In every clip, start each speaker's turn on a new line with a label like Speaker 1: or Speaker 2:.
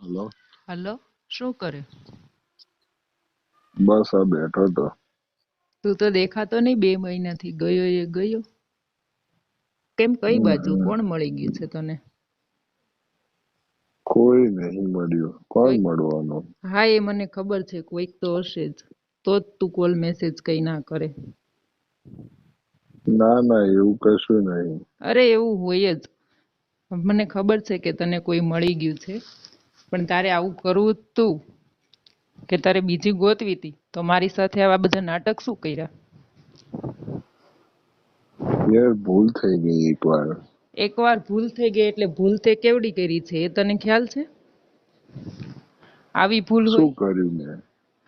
Speaker 1: Hello.
Speaker 2: Hello શું કરે
Speaker 1: બસ આ બેઠો તો.
Speaker 2: તું તો દેખાતો નહીં બે મહિનાથી ગયો એ ગયો. કેમ કઈ બાજુ? કોણ મળી ગયું છે તને?
Speaker 1: કોઈ નહીં મળ્યું. કોણ? મળવાનું?
Speaker 2: હા એ મને ખબર છે. કોઈક તો હશે જ. તો જ તું કોલ મેસેજ કઈ ના કરે.
Speaker 1: ના ના એવું કશું નહીં.
Speaker 2: અરે એવું હોય જ. મને ખબર છે કે તને કોઈ મળી ગયું છે. પણ તારે આવું કરવું તું કે તારે બીજી ગોતવી હતી તો મારી સાથે આવા બધા નાટક શું કર્યા?
Speaker 1: યાર ભૂલ થઈ ગઈ એકવાર
Speaker 2: એકવાર ભૂલ થઈ ગઈ એટલે ભૂલ તે કેવડી કરી છે એ તને ખ્યાલ છે? આવી ભૂલ
Speaker 1: શું કર્યું મેં?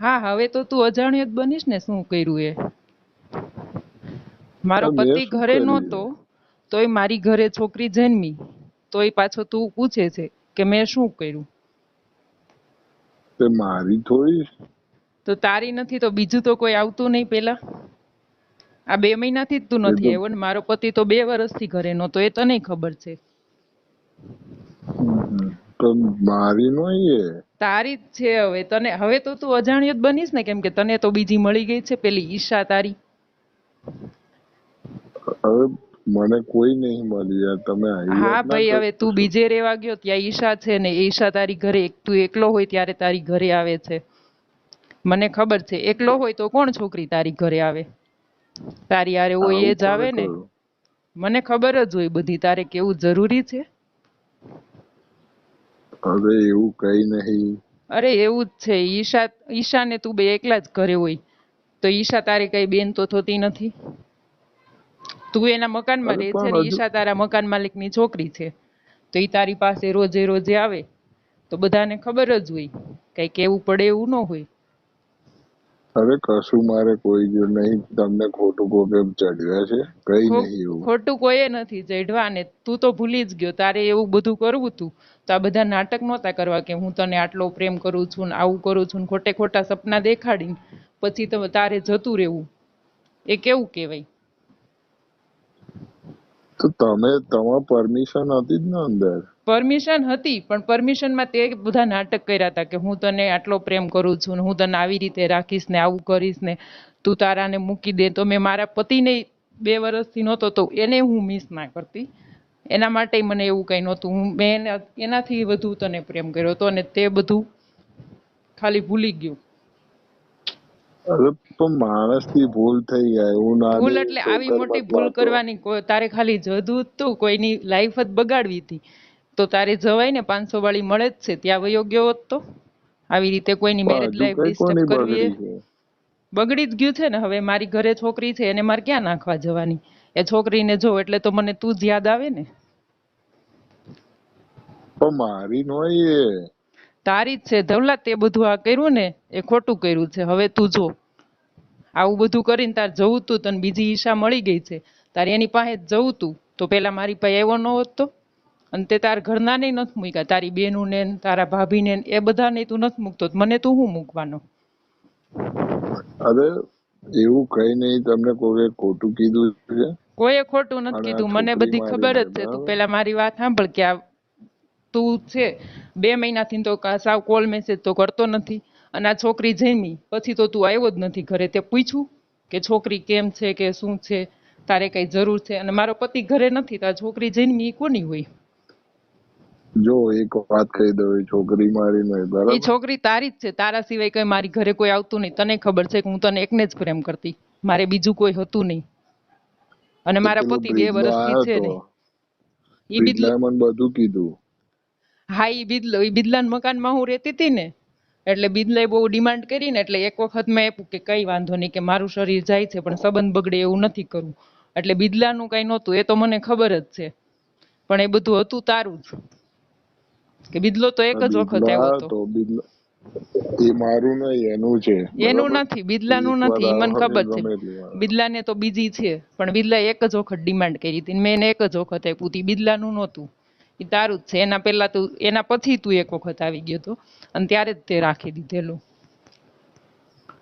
Speaker 2: હા હવે તો તું અજાણ્યો જ બનીશ ને શું કર્યું એ. મારો પતિ ઘરે? નહોતો તોય મારી ઘરે છોકરી જન્મી તોય પાછો તું પૂછે છે કે મેં શું કર્યું.
Speaker 1: તે મારી થોડી?
Speaker 2: તો તારી નથી તો બીજું તો કોઈ આવતું નહીં પેલા. આ બે મહિનાથી જ તું નથી
Speaker 1: એવું
Speaker 2: આવ્યો ને મારો પતિ તો બે વર્ષથી ઘરે નહોતો એ તને ખબર છે.
Speaker 1: મારી નહીં
Speaker 2: તારી જ છે હવે તને હવે તો તું અજાણ્યો જ બનીશ ને કેમ કે તને તો બીજી મળી ગઈ છે પેલી ઈશા તારી.
Speaker 1: હવે મને કોઈ નહીં મળી યાર તમે
Speaker 2: હા ભાઈ હવે તું બીજે રહેવા ગયો ત્યાં ઈશા છે ને ઈશા તારી ઘરે એક તું એકલો હોય ત્યારે તારી ઘરે આવે છે. મને ખબર છે એકલો હોય તો કોણ છોકરી તારી ઘરે આવે? તારી હારે હોય એ જ
Speaker 1: આવે
Speaker 2: ને? મને ખબર જ હોય બધી તારે કેવું જરૂરી છે?
Speaker 1: હવે એવું કઈ નહીં.
Speaker 2: અરે એવું જ છે ઈશા ઈશાને તું બે એકલા જ ઘરે હોય. તો ઈશા તારે કઈ બેન તો થતી નથી? તું એના મકાનમાં રહે છે ને ઈશા તારા મકાન માલિકની છોકરી છે. તો એ તારી પાસે રોજે રોજે આવે. તો બધાને ખબર જ હોય. કઈ કેવું પડે એવું ન હોય.
Speaker 1: અરે કશું મારે કોઈ જો નહીં. તમને ખોટું કોકે ચડ્યા છે? કઈ નહીં એવું.
Speaker 2: ખોટું કોઈએ નથી ચઢવા ને તું તો ભૂલી જ ગયો. તારે એવું બધું કરવું તું. તો આ બધા નાટક નહોતા કરવા કે હું તને આટલો પ્રેમ કરું છું ને આવું કરું છું ને ખોટે ખોટા સપના દેખાડીને પછી તમે તારે જતું રહેવું. એ કેવું કહેવાય?
Speaker 1: તો તમે તમાર પરમિશન હતી જ ને અંદર.
Speaker 2: પરમિશન હતી, પણ પરમિશનમાં તે બધા નાટક કર્યા હતા કે હું તને આટલો પ્રેમ કરું છું ને હું તને આવી રીતે રાખીશ ને આવું કરીશ ને તું તારાને મૂકી દે. તો મેં મારા પતિને બે વર્ષથી નહોતો તો એને હું મિસ ના કરતી. એના માટે મને એવું કંઈ નહોતું. હું મેં એનાથી વધુ તને પ્રેમ કર્યો હતો અને તે બધું ખાલી ભૂલી ગયું.
Speaker 1: અરે પણ માણસથી ભૂલ થઈ જાય એવું ના
Speaker 2: ભૂલ એટલે આવી મોટી ભૂલ કરવાની તારે ખાલી જતું તું કોઈની લાઈફ જ બગાડવી હતી. તો તારે જવાય ને પાંચસો વાળી મળે જ છે ત્યાં યોગ્ય હોત તો? આવી રીતે કોઈની મેરેજ લાઈફ ડિસ્ટર્બ કરવી
Speaker 1: બગડી
Speaker 2: જ ગયું છે ને હવે મારી ઘરે છોકરી છે એને મારે ક્યાં નાખવા જવાની? એ છોકરીને જો એટલે તો મને તું જ યાદ આવે ને?
Speaker 1: પણ મારી નોય એ.
Speaker 2: તારી જ છે ધવલા તે બધું આ કર્યું ને એ ખોટું કર્યું છે. હવે તું જો. આવું બધું કરીને તાર જવું તું તને બીજી ઈશા મળી ગઈ છે. તારે એની પાસે જવું તું. તો પેલા મારી પાસે એવો ન હોત તો. અને તે તાર ઘરના નહીં નથી મૂક્યા. તારી બેનું ને ને તારા ભાભી ને એ બધાને તું નથી મૂકતો મને તું શું મૂકવાનો?
Speaker 1: અરે એવું કઈ નહીં. તમને કોઈ ખોટું કીધું છે?
Speaker 2: કોઈએ ખોટું નથી કીધું. મને બધી ખબર જ છે. તું પેલા મારી વાત સાંભળ કે આ તું છે. બે મહિનાથી તો સાવ કોલ મેસેજ તો કરતો નથી. અને આ છોકરી જમી. પછી તો તું આવ્યો જ નથી ઘરે. તે પૂછ્યું કે છોકરી કેમ છે કે શું છે? તારે કઈ જરૂર છે? અને મારો પતિ ઘરે નથી. તો આ છોકરી જન્મી ઈ કોની હોય?
Speaker 1: જો એક વાત કહી દઉં છોકરી મારી નહીં
Speaker 2: એ છોકરી તારી જ છે. તારા સિવાય કઈ મારી ઘરે કોઈ આવતું નહીં. તને ખબર છે કે હું તને એકને જ પ્રેમ કરતી. મારે બીજું કોઈ હતું નહીં. અને મારા પતિ બે વર્ષથી છે ને.
Speaker 1: એ મને બધું કીધું.
Speaker 2: હા એ બિદલો એ બિદલાના મકાનમાં હું રહેતી હતી ને એટલે બિદલાએ બહુ ડિમાન્ડ કરી ને એટલે એક વખત મેં આપ્યું કે કઈ વાંધો નહીં કે મારું શરીર જાય છે પણ સંબંધ બગડે એવું નથી કરવું એટલે બિદલાનું કઈ નહોતું એ તો મને ખબર જ છે. પણ એ બધું હતું તારું જ. કે બિદલો તો એક જ વખત આવ્યો હતો.
Speaker 1: એ મારું નહીં એનું છે.
Speaker 2: એનું નથી બિદલાનું નથી મને ખબર છે. બિદલાને તો બીજી છે પણ બિદલાએ એક જ વખત ડિમાન્ડ કરી હતી મેં એને એક જ વખત આપ્યું હતું બિદલાનું નહોતું. એ તારું જ છે. એના પહેલા તું એના પછી તું એક વખત આવી ગયો તો. અને ત્યારે જ તે રાખી દીધેલું.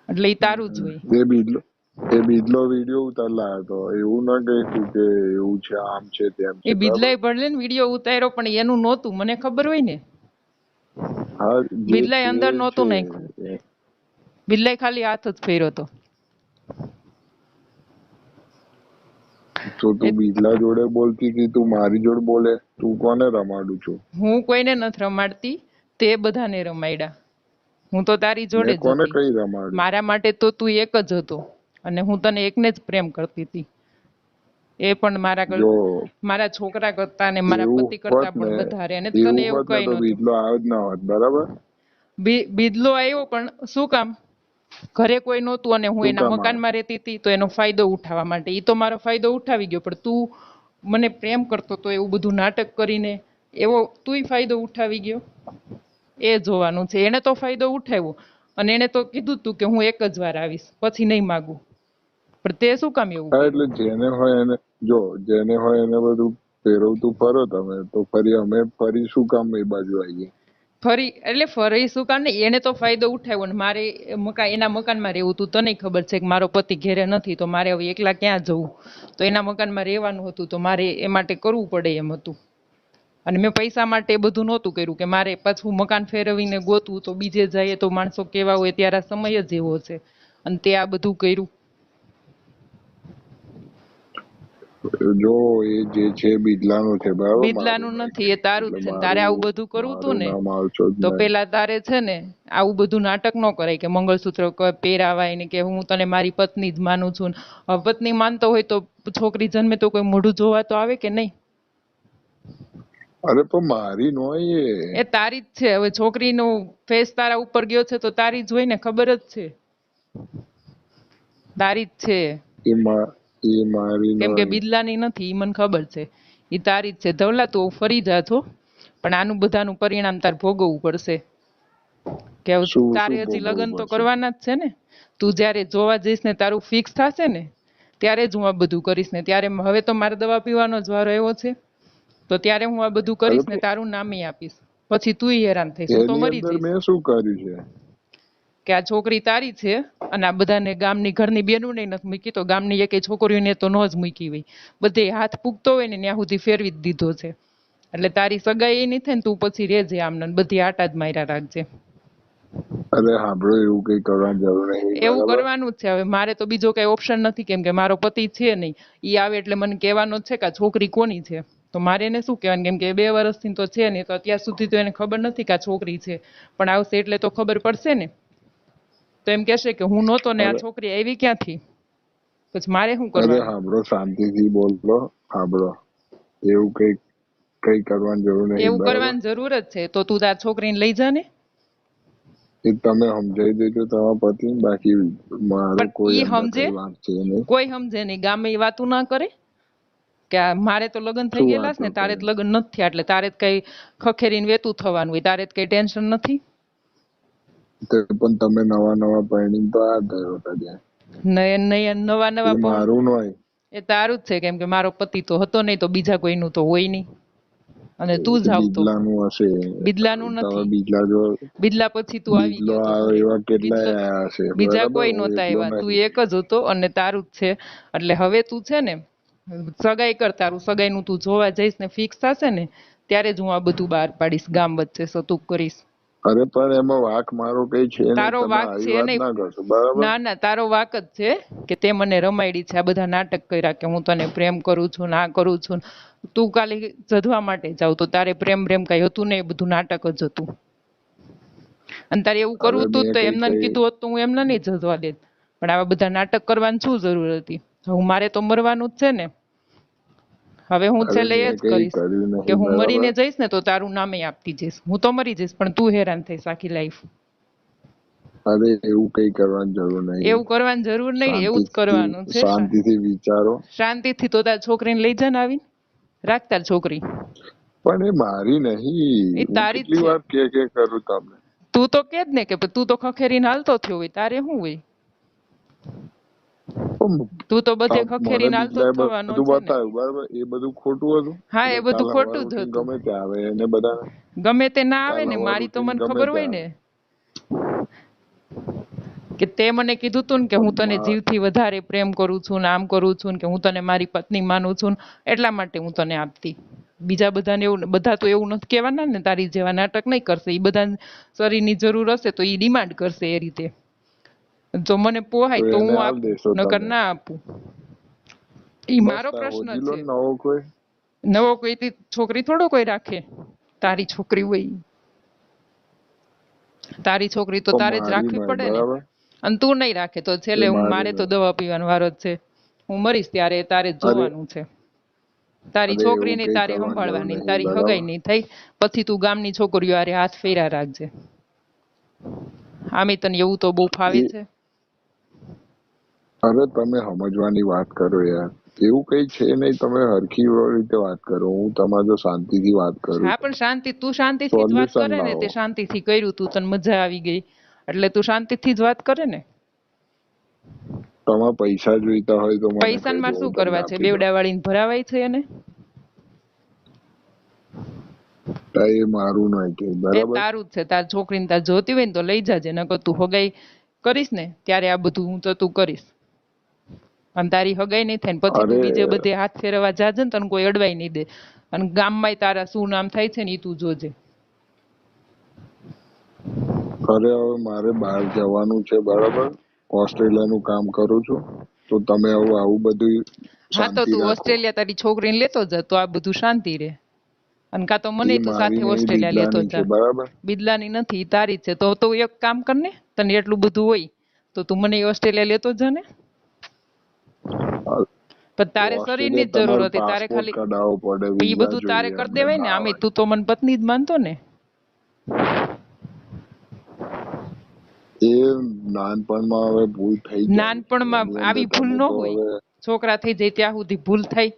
Speaker 2: એટલે એ તારું જ હોય.
Speaker 1: એ બીજલો એ બીજલો વીડિયો ઉતારલા હતો. એવું ના કહીતું કે એવું છે આમ છે તેમ છે.
Speaker 2: એ બિદલાઈ ભલે ને વીડિયો ઉતાર્યો પણ એનું નહોતું. મને ખબર હોય ને. બિરલાએ અંદર નહોતું. નાખ્યું. બિદલાઈ ખાલી હાથ જ ફેર્યો હતો
Speaker 1: તો તું બીજલા જોડે બોલતી હતી તું મારી જોડે બોલે? તું કોને રમાડું છું?
Speaker 2: હું કોઈને નથી રમાડતી તે બધાને રમાડ્યા હું તો તારી જોડે જ
Speaker 1: કોને કઈ રમાડ્યું?
Speaker 2: મારા માટે તો તું એક જ હતો અને હું તને એકને જ પ્રેમ કરતી હતી. એ પણ મારા મારા છોકરા કરતા ને મારા પતિ કરતા પણ વધારે અને તને એવું કઈ નહોતું.
Speaker 1: બીજલો આવ્યો જ ન હોત બરાબર?
Speaker 2: બી- બિદલો આવ્યો પણ શું કામ? ઘરે કોઈ નહોતું અને હું એના મકાનમાં રહેતી હતી તો એનો ફાયદો ઉઠાવવા માટે. એ તો મારો ફાયદો ઉઠાવી ગયો પણ તું મને પ્રેમ કરતો તો એવું બધું નાટક કરીને એવો તુંય ફાયદો ઉઠાવી ગયો? એ જોવાનું છે. એને તો ફાયદો ઉઠાવ્યો. અને એને તો કીધું તું કે હું એક જ વાર આવીશ પછી નહીં માગું. પણ તે શું કામ એવું?
Speaker 1: એટલે જેને હોય એને જો જેને હોય એને બધું ફેરવતું ફરો તમે તો ફરી અમે ફરી શું કામ એ બાજુ આવીએ?
Speaker 2: ફરી, એટલે ફરી શું નહીં એને તો ફાયદો ઉઠાવ્યો ને મારે મકાન એના મકાનમાં રહેવું તું તને ખબર છે કે મારો પતિ ઘેરે નથી, તો મારે હવે એકલા ક્યાં જવું? તો એના મકાનમાં રહેવાનું હતું, તો મારે એ માટે કરવું પડે એમ હતું. અને મેં પૈસા માટે બધું નહોતું કર્યું કે મારે પાછું મકાન ફેરવીને ગોતવું, તો બીજે જઈએ તો માણસો કેવા હોય ત્યારે સમય જ એવો છે. અને તે આ બધું કર્યું.
Speaker 1: જો એ જે છે બિદલાનું છે બરાબર?
Speaker 2: બિદલાનું નથી એ તારું જ છે. તારે આવું બધું કરવું તું ને તો પેલા તારે છે ને આવું બધું નાટક ન કરાય કે મંગળસૂત્ર પહેરાવાય ને કે હું તને મારી પત્ની જ માનું છું પત્ની માનતો હોય તો છોકરી જન્મે તો કોઈ મોઢું જોવા તો આવે કે નહીં?
Speaker 1: અરે પણ મારી નો એ.
Speaker 2: તારી જ છે. હવે છોકરીનો ફેસ તારા ઉપર ગયો છે તો તારી જ હોય ને ખબર જ છે. તારી જ છે.
Speaker 1: એ મારી
Speaker 2: કેમ કે બિદલાની નથી ઈ મને ખબર છે. ઈ તારી જ છે. ધવલા તું ફરી જા છો. પણ આનું બધાનું પરિણામ તાર ભોગવવું પડશે. કે તારે હજી લગ્ન તો કરવાના જ છે ને? તું જ્યારે જોવા જઈશ ને તારું ફિક્સ થશે ને ત્યારે જ હું આ બધું કરીશ ને. ત્યારે હવે તો મારે દવા પીવાનો જ વારો એવો છે. તો ત્યારે હું આ બધું કરીશ ને તારું નામે આપીશ. પછી તું હેરાન થઈશ. તો મરી જઈશ.
Speaker 1: મેં શું કર્યું છે?
Speaker 2: કે આ છોકરી તારી છે અને આ બધાને ગામની ઘરની બેનું નહીં નથી મૂકી તો ગામની એકે છોકરીઓને તો ન જ મૂકી હોય. બધે હાથ પૂગતો હોય ને ત્યાં સુધી ફેરવી જ દીધો છે. એટલે તારી સગાઈ એ નહીં થાય ને તું પછી રેજે આમને બધી આટા જ માર્યા રાખજે.
Speaker 1: અરે સાંભળો એવું કઈ કરવાની જરૂર નહીં.
Speaker 2: એવું કરવાનું જ છે. હવે મારે તો બીજો કઈ ઓપ્શન નથી કેમ કે મારો પતિ છે નહીં. ઈ આવે એટલે મને કહેવાનો જ છે કે આ છોકરી કોની છે? તો મારે એને શું કહેવાનું? કેમ કે બે વર્ષથી તો છે નહીં તો અત્યાર સુધી તો એને ખબર નથી કે આ છોકરી છે. પણ આવશે એટલે તો ખબર પડશે ને. તો એમ કહેશે કે હું નહોતો ને આ છોકરી આવી ક્યાંથી? પછી મારે શું
Speaker 1: અરે સાંભળો શાંતિથી બોલો સાંભળો. એવું કઈ કઈ કરવાની જરૂર નહીં
Speaker 2: એવું કરવાની જરૂર જ છે. તો તું તાર છોકરીને લઈ જા ને.
Speaker 1: એ તમે સમજાઈ દેજો તમારા પતિ બાકી મારે કોઈ
Speaker 2: સમજે?
Speaker 1: કઈ
Speaker 2: સમજે નહીં. ગામે એ વાતું ના કરે? કે મારે તો લગ્ન થઈ ગયેલા છે ને તારે જ લગ્ન નથી થયા. એટલે તારે કઈ ખખેરીને વેતું થવાનું હોય. તારે જ કઈ ટેન્શન નથી?
Speaker 1: તો પણ તમે નવા નવા પરણીને તો આ થયો હતા ત્યાં.
Speaker 2: નયન નયન નવા નવા
Speaker 1: મારું હોય
Speaker 2: એ તારું જ છે કેમ કે મારો પતિ તો હતો નહીં તો બીજા કોઈનું તો હોય નહીં. અને તું જ આવતો.
Speaker 1: બિદલાનું હશે.
Speaker 2: બિદલાનું નથી.
Speaker 1: બિદલા જો
Speaker 2: બિદલા પછી તું આવી ગયો
Speaker 1: એવા કેટલાય આયા
Speaker 2: બીજા કોઈ નહોતા એવા તું એક જ હતો અને તારું જ છે. એટલે હવે તું છે ને સગાઈ કર તારું. સગાઈનું તું જોવા જઈશ ને ફિક્સ થશે ને ત્યારે જ હું આ બધું બહાર પાડીશ. ગામ વચ્ચે સતુક કરીશ.
Speaker 1: અરે પણ એમાં વાક મારો કઈ છે
Speaker 2: તારો વાક છે નહીં.
Speaker 1: ના
Speaker 2: ના તારો વાક જ છે કે તે મને રમાડી છે આ બધા નાટક કર્યા કે હું તને પ્રેમ કરું છું ના કરું છું. તું કાલે જધવા માટે જાવ તો તારે પ્રેમ પ્રેમ કઈ હતું ને એ બધું નાટક જ હતું. અને તારે એવું કરવું હતું તો એમને કીધું હોત તો હું એમને નહીં જધવા દેત. પણ આવા બધા નાટક કરવાની શું જરૂર હતી? હું મારે તો મરવાનું જ છે ને. હવે હું છેલ્લે એ જ કરીશ કે હું? મરીને જઈશ ને તો તારું નામે આપતી જઈશ. હું તો મરી જઈશ પણ તું હેરાન થઈશ આખી લાઈફ
Speaker 1: અરે એવું કઈ કરવાની જરૂર નહીં.
Speaker 2: એવું કરવાની જરૂર નહીં એવું જ કરવાનું છે
Speaker 1: શાંતિથી વિચારો.
Speaker 2: શાંતિથી તો તાર છોકરીને લઈ જા ને આવીને. રાખ તાર છોકરી.
Speaker 1: પણ એ મારી નહીં.
Speaker 2: એ તારી
Speaker 1: કેટલી. વાર કે કે કરું તમને?
Speaker 2: તું તો કે જ ને કે તું તો ખખેરીને હાલતો થયો હોય તારે શું હોય? તું તો બધે ખખેરી
Speaker 1: બીજલાએ
Speaker 2: થવાનો
Speaker 1: બધું બતાવ્યું બરાબર? એ બધું ખોટું હતું?
Speaker 2: હા, એ બધું ખોટું હતું.
Speaker 1: ગમે તે આવે એને બધા
Speaker 2: ગમે તે ના આવે ને મારી તો મને ખબર હોય ને. કે તે મને કીધું તું ને કે હું તને જીવથી વધારે પ્રેમ કરું છું ને આમ કરું છું ને કે હું તને મારી પત્ની માનું છું એટલા માટે હું તને આપતી. બીજા બધાને એવું બધા તો એવું નથી કહેવાના ને તારી જેવા નાટક નહીં કરશે. એ બધા શરીરની જરૂર હશે તો એ ડિમાન્ડ કરશે એ રીતે. જો મને પોહાય
Speaker 1: તો
Speaker 2: હું આપું નકર ના આપું. ઈ મારો પ્રશ્ન છે.
Speaker 1: નવો કોઈ?
Speaker 2: નવો કોઈ તી છોકરી થોડો કોઈ રાખે? તારી છોકરી હોય તારી છોકરી તો તારે જ રાખવી પડે ને. અને તું નહીં રાખે તો છેલ્લે હું
Speaker 1: મારે
Speaker 2: તો દવા પીવાનો વારો જ છે. હું મરીશ ત્યારે તારે જ જોવાનું છે. તારી છોકરી
Speaker 1: ને
Speaker 2: તારે સંભાળવાની તારી. હગાઈ નહીં થઈ. પછી તું ગામની છોકરીઓ હારે હાથ ફેરા રાખજે. આમે તને એવું તો બહુ ફાવે છે.
Speaker 1: અરે તમે સમજવાની વાત કરો યાર. એવું કઈ છે નહીં તમે હરખી રીતે વાત કરો. હું તમારે શાંતિથી વાત કરું.
Speaker 2: હા પણ શાંતિ તું શાંતિથી જ વાત કરે ને તે શાંતિથી કર્યું તું તને મજા આવી ગઈ. એટલે તું શાંતિથી જ વાત કરે ને?
Speaker 1: તમારે પૈસા જોઈતા હોય તો
Speaker 2: પૈસાને શું કરવા છે. બેવડા વાળીને ભરાવાય છે એને?
Speaker 1: એ મારું નહીં કે બરાબર?
Speaker 2: તારું જ છે તાર છોકરીને તાર જોતી હોય ને તો લઈ જાજે નકર તું હોગાઈ કરીશ ને ત્યારે આ બધું હું તો તું કરીશ. અને તારી હગાઈ નહીં થાય ને પછી તું બીજે બધે હાથ ફેરવવા જાજે ને તને કોઈ અડવાઈ નહીં દે. અને ગામમાંય તારા શું નામ થાય છે ને એ તું જોજે.
Speaker 1: અરે હવે મારે બહાર જવાનું છે બરાબર? ઓસ્ટ્રેલિયાનું કામ કરું છું. તો તમે હવે આવું બધું
Speaker 2: હા તો તું ઓસ્ટ્રેલિયા તારી છોકરીને લેતો જા તો આ બધું શાંતિ રહે. અને કાં તો મને તું સાથે ઓસ્ટ્રેલિયા લેતો જા
Speaker 1: બરાબર?
Speaker 2: બિદલાની નથી તારી છે. તો તું એક કામ કર ને તને એટલું બધું હોય તો તું મને ઓસ્ટ્રેલિયા લેતો જા ને. પણ તારે શરીરની જ જરૂર હતી તારે ખાલી
Speaker 1: visa
Speaker 2: બધું તારે કરી દેવાય ને આમે તું તો મને પત્ની જ માનતો ને.
Speaker 1: એ નાનપણમાં હવે ભૂલ થઈ
Speaker 2: નાનપણમાં આવી ભૂલ ન હોય. છોકરા થઈ જાય ત્યાં સુધી ભૂલ થાય.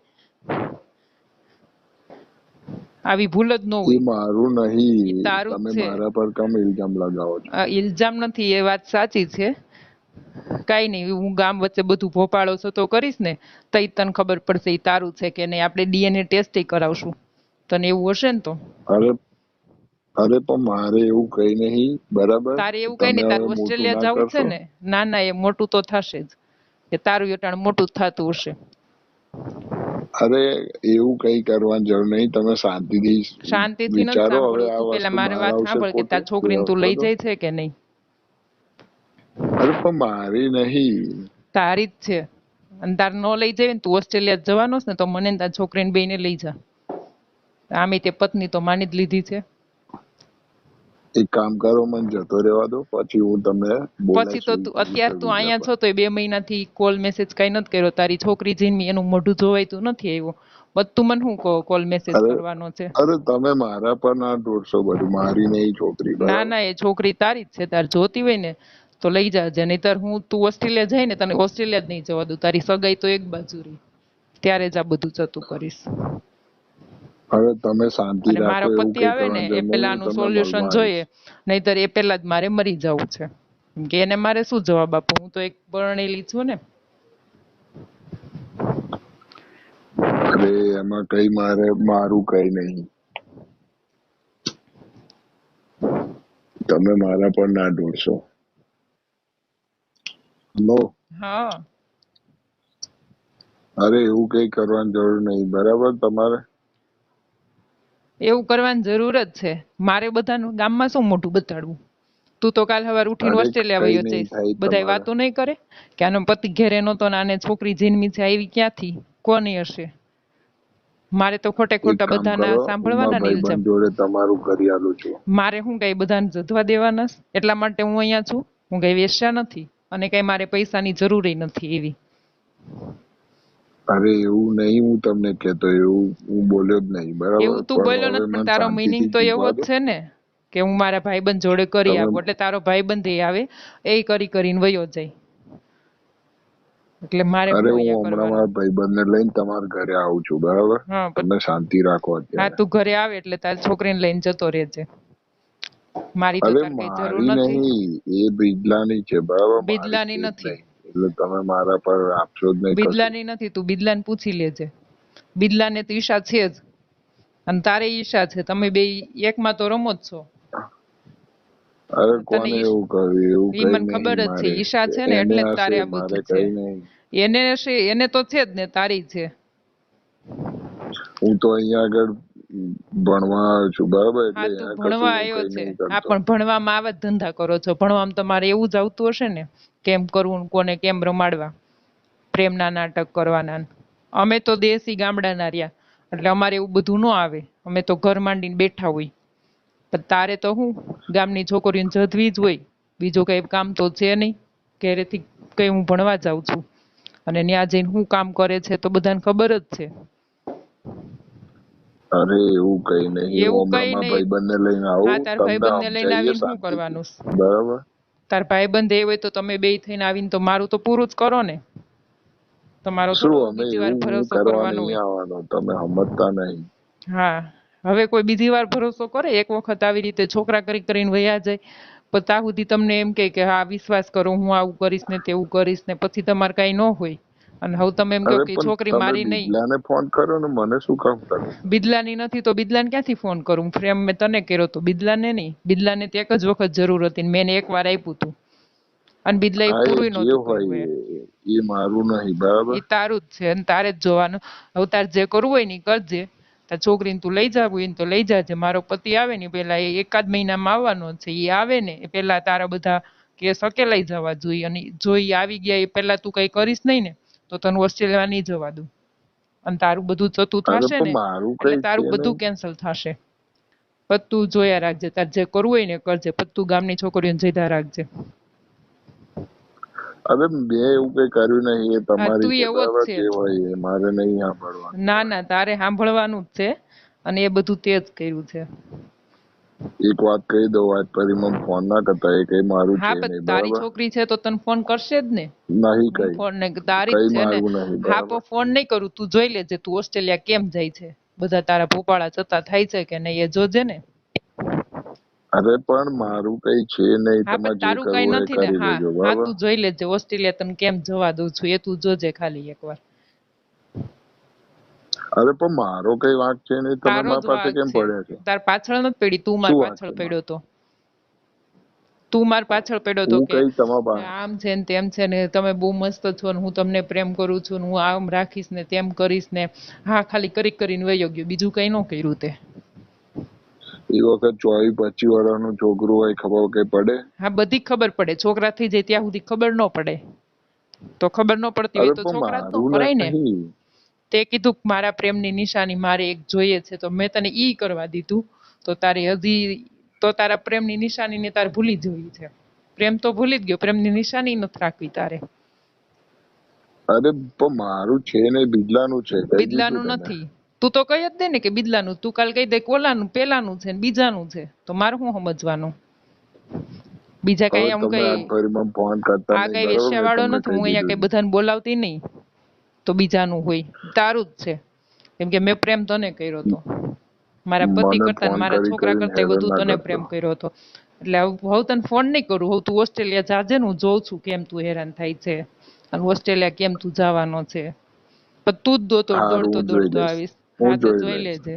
Speaker 2: આવી ભૂલ જ ન હોય.
Speaker 1: મારું નહીં.
Speaker 2: તારું
Speaker 1: તમે. મારા પર કેમ ઇલ્ઝામ લગાવો છો?
Speaker 2: ઇલ્ઝામ નથી એ વાત સાચી છે. કાંઈ નહીં હું ગામ વચ્ચે બધું ભોપાળો છો તો કરીશ ને તઈ તને ખબર પડશે એ તારું છે કે નહીં. આપણે ડીએનએ ટેસ્ટ કરાવશું. તને એવું હશે ને તો?
Speaker 1: અરે અરે પણ મારે એવું કઈ નહીં બરાબર?
Speaker 2: તારે એવું કઈ નહીં તારે ઓસ્ટ્રેલિયા જવું છે ને? ના ના એ મોટું તો થશે જ. કે તારું એટાણ મોટું થતું હશે.
Speaker 1: અરે એવું કઈ કરવાની જરૂર નહીં. તમે શાંતિથી
Speaker 2: શાંતિથી નથી તું. પેલા મારે વાત સાંભળ કે તાર. છોકરીને તું લઈ જાય છે કે નહીં?
Speaker 1: અરે પણ મારી નહીં.
Speaker 2: તારી જ છે. અને તાર નો લઈ જાય ને તું ઓસ્ટ્રેલિયા જવાનો છે ને તો મને તાર છોકરીને બેને લઈ જા. આમે તે પત્ની તો માની જ લીધી છે.
Speaker 1: એક કામ કરો મને જતો રહેવા દો. પછી હું તમને
Speaker 2: પછી તો તું અત્યારે તું અહીંયા છો તો બે મહિનાથી કોલ મેસેજ કઈ નથી કર્યો. તારી છોકરી જઈને એનું મોઢું જોવાયતું નથી આવ્યું. બધું મને શું કોલ મેસેજ કરવાનો છે?
Speaker 1: અરે તમે મારા પર ના દોડશો બધું. મારી નહીં છોકરી
Speaker 2: ના ના એ છોકરી તારી જ છે. તાર જોતી હોય ને તો લઈ જાજે નહીતર હું તું ઓસ્ટ્રેલિયા જાય ને તને ઓસ્ટ્રેલિયા જ નહીં જવા દઉં. તારી સગાઈ તો એક બાજુ રહી. ત્યારે જ આ બધું જતું કરીશ.
Speaker 1: હવે તમે શાંતિ રાખો
Speaker 2: મારો પતિ આવે ને એ
Speaker 1: જરૂર
Speaker 2: પેલા
Speaker 1: નહીં,
Speaker 2: આનું
Speaker 1: તમે
Speaker 2: સોલ્યુશન જોઈએ. નહીતર એ પેલા જ મારે મરી જવું છે. કે એને મારે શું જવાબ આપું હું તો એક પરણેલી છું ને.
Speaker 1: અરે એમાં કઈ મારે મારું કઈ નહીં. તમે મારા પર ના દોડશો. નો
Speaker 2: હા.
Speaker 1: અરે એવું કઈ કરવાની જરૂર નહીં. બરાબર તમારે?
Speaker 2: એવું કરવાની જરૂર જ છે. મારે બધાનું ગામમાં શું મોઢું બતાડવું? તું તો કાલ સવાર ઉઠીને ઓસ્ટ્રેલિયા વયો જઈશ.
Speaker 1: થાય
Speaker 2: વાતો નહીં કરે? કે આનો પતિ ઘેરે નહોતો ને આને છોકરી જન્મી છે આવી ક્યાંથી? કોની હશે? મારે તો ખોટે ખોટા બધાના સાંભળવાના ને ઇલ્ઝામ
Speaker 1: જોડે તમારું કરી આલું છું.
Speaker 2: મારે હું કઈ બધાને જધવા દેવાના એટલા માટે હું અહીંયા છું. હું કઈ વેશ્યા નથી. અને કઈ મારે પૈસાની જરૂર નથી એવી.
Speaker 1: અરે એવું નહીં હું તમને કહેતો એવું હું બોલ્યો જ નહીં બરાબર?
Speaker 2: એવું તું બોલ્યો નથી પણ તારો મીનિંગ તો એવો જ છે ને કે હું મારા ભાઈબંધ જોડે કરી આપું એટલે તારો ભાઈબંધ એ આવે એ કરી કરીને વયો જાય. એટલે મારે
Speaker 1: અરે
Speaker 2: હું
Speaker 1: હમણાં મારા ભાઈબંધને લઈને તમારા ઘરે આવું છું બરાબર? તમે શાંતિ રાખો
Speaker 2: હા તું ઘરે આવે એટલે તારી છોકરીને લઈને જતો રહેજે. મારી તો
Speaker 1: અરે
Speaker 2: જરૂર નથી.
Speaker 1: નહીં એ બિદલાની છે બરાબર?
Speaker 2: બિદલાની નથી.
Speaker 1: એટલે તમે મારા પર આપશો જ નહીં
Speaker 2: બિદલાની નથી તું બિદલાને પૂછી લેજે. બિદલાને તો ઈશા છે જ. અને તારે ઈશા છે. તમે બે એકમાં તો રમો જ છો.
Speaker 1: અરે કોને એવું કર્યું એવું કઈ
Speaker 2: મને ખબર જ છે. ઈશા છે ને એટલે તારે આ બધું છે. એને છે એને તો છે જ ને તારી છે.
Speaker 1: હું તો અહીંયા આગળ ભણવા આવ્યો છું બરાબર?
Speaker 2: હા તું ભણવા આવ્યો છે.
Speaker 1: આ
Speaker 2: હા પણ ભણવામાં આવા જ ધંધા કરો છો. ભણવામાં તમારે એવું જ આવતું હશે ને કેમ કરવું કોને કેમ રમાડવા? પ્રેમના નાટક કરવાના. અમે તો દેશી ગામડાના રહ્યા. એટલે અમારે એવું બધું ન આવે. અમે તો ઘર માંડીને બેઠા હોય. પણ તારે તો હું ગામની છોકરીઓને જધવી જ હોય. બીજું કઈ કામ તો છે નહીં. ઘરેથી કઈ હું ભણવા જાઉં છું. અને ત્યાં જઈને શું કામ કરે છે તો બધાને ખબર જ છે.
Speaker 1: અરે એવું કઈ નહીં
Speaker 2: એવું કઈ નહીં.
Speaker 1: ભાઈબંધને લઈને આવો
Speaker 2: હા તાર
Speaker 1: ભાઈ
Speaker 2: ભાઈબંધને લઈને આવીને શું કરવાનું?
Speaker 1: બરાબર.
Speaker 2: તાર ભાઈબંધ એ હોય તો તમે બે થઈને આવીને તો મારું તો પૂરું જ કરો ને. તમારો
Speaker 1: અમે
Speaker 2: બીજી વાર ભરોસો કરવાનું
Speaker 1: આવવાનો તમે સમજતા નહીં.
Speaker 2: હા હવે કોઈ બીજી વાર ભરોસો કરે? એક વખત આવી રીતે છોકરા કરી કરીને વયા જાય. પણ ત્યાં સુધી તમને એમ કે હા વિશ્વાસ કરો હું આવું કરીશ ને તેવું કરીશ ને પછી તમારે કાંઈ ન હોય. અને હવે તમે એમ કહો કે છોકરી મારી નહીં.
Speaker 1: બિદલાને ફોન કરો ને મને શું કામ કરો
Speaker 2: બિદલાની નથી તો બિદલાને ક્યાંથી ફોન કરું? ફ્રેમ મેં તને કર્યો તો બિદલાને નહીં. બિદલાને તે એક જ વખત જરૂર હતી મેં એક વાર આપ્યું હતું અને બિદલાએ
Speaker 1: એ
Speaker 2: પૂરું નહોતું કરવું
Speaker 1: એ- મારું નહીં બરાબર?
Speaker 2: એ તારું જ છે અને તારે જ જોવાનું. હવે તારે જે કરવું હોય ને કરજે. તાર છોકરીને તું લઈ જાવું એને તો લઈ જાજે. મારો પતિ આવે ને પેલા એ એકાદ મહિનામાં આવવાનો છે એ આવે ને એ પેલા તારા બધા કેસ લઈ જવા જોઈએ. અને જો એ આવી ગયા એ પેલા તું કઈ કરીશ નહીં ને તો તને ઓસ્ટ્રેલિયા નહીં જવા દઉં. અને તારું બધું જતું થશે ને એટલે તારું બધું કેન્સલ થશે. પત્તું જોયા રાખજે તાર જે કરવું હોય ને કરજે પત્તું ગામની છોકરીઓને જઈતા રાખજે.
Speaker 1: અરે મેં એવું કઈ કર્યું નહીં એ તમારી
Speaker 2: એવો જ છે.
Speaker 1: મારે નહીં સાંભળવાનું.
Speaker 2: ના ના તારે સાંભળવાનું જ છે અને એ બધું તે જ કર્યું છે.
Speaker 1: એક વાત કહી દઉં આજ પછી મને ફોન ના કરતા એ કઈ મારું
Speaker 2: હા પણ તારી છોકરી છે તો તને ફોન કરશે જ ને?
Speaker 1: નહીં કઈ.
Speaker 2: ફોન ને તારી છે ને? હા પણ ફોન નહીં કરું તું જોઈ લેજે તું ઓસ્ટ્રેલિયા કેમ જાય છે? બધા તારા ભોપાળા જતા થાય છે કે નહીં એ જોજે ને?
Speaker 1: અરે પણ મારું કઈ છે નહીં તમારે
Speaker 2: તારું કઈ નથી ને હા. હા તું જોઈ લેજે ઓસ્ટ્રેલિયા તને કેમ જવા દઉં છું એ તું જોજે ખાલી એકવાર.
Speaker 1: અરે પણ મારો કઈ વાંક છે નહીં તમે મારા પાસે કેમ પડ્યા
Speaker 2: છે? તાર પાછળ નથી પડી તું માર પાછળ પડ્યો તો. તું માર પાછળ પડ્યો તો કે આમ છે ને તેમ છે ને તમે બહુ મસ્ત છો ને હું તમને પ્રેમ કરું છું ને હું આમ રાખીશ ને તેમ કરીશ ને. હા ખાલી કરી કરીને વયો ગયો. બીજું કઈ ન કર્યું તે.
Speaker 1: એ વખત ચોવીસ પચીસ વર્ષનું છોકરું હોય ખબર કઈ પડે?
Speaker 2: હા બધી ખબર પડે. છોકરા થઈ જાય ત્યાં સુધી ખબર ન પડે. તો ખબર ન પડતી હોય તો છોકરા તો કરાય ને. તે કીધું મારા પ્રેમની નિશાની મારે એક જોઈએ છે તો મેં તને ઈ કરવા દીધું. તો તારે હજી તો તારા પ્રેમની નિશાનીને તારે ભૂલી જવી છે. પ્રેમ તો ભૂલી જ ગયો પ્રેમની નિશાની નથી રાખવી તારે.
Speaker 1: અરે પણ મારું છે ને બિદલાનું છે
Speaker 2: બિદલાનું નથી. તું તો કહી જ દે ને કે બિદલાનું. તું કાલ કહી દે કોલાનું પેલાનું છે ને બીજાનું છે. તો મારે શું સમજવાનું? બીજા કઈ આમ કઈ આ કઈ? વેશ્યા વાળો નથી હું અહીંયા કઈ બધાને બોલાવતી નહીં. તો બીજાનું હોય. તારું જ છે. કેમ કે મેં પ્રેમ તને કર્યો હતો મારા પતિ કરતા મારા છોકરા કરતા વધુ તને પ્રેમ કર્યો હતો. એટલે હવે હવે તને ફોન નહીં કરું. હવે તું ઓસ્ટ્રેલિયા જાજે ને હું જોઉં છું કેમ તું હેરાન થાય છે. અને ઓસ્ટ્રેલિયા કેમ તું જવાનો છે. પણ તું જ દોડતો દોડતો દોડતો આવીશ.
Speaker 1: હા
Speaker 2: તો
Speaker 1: જોઈ
Speaker 2: લેજે.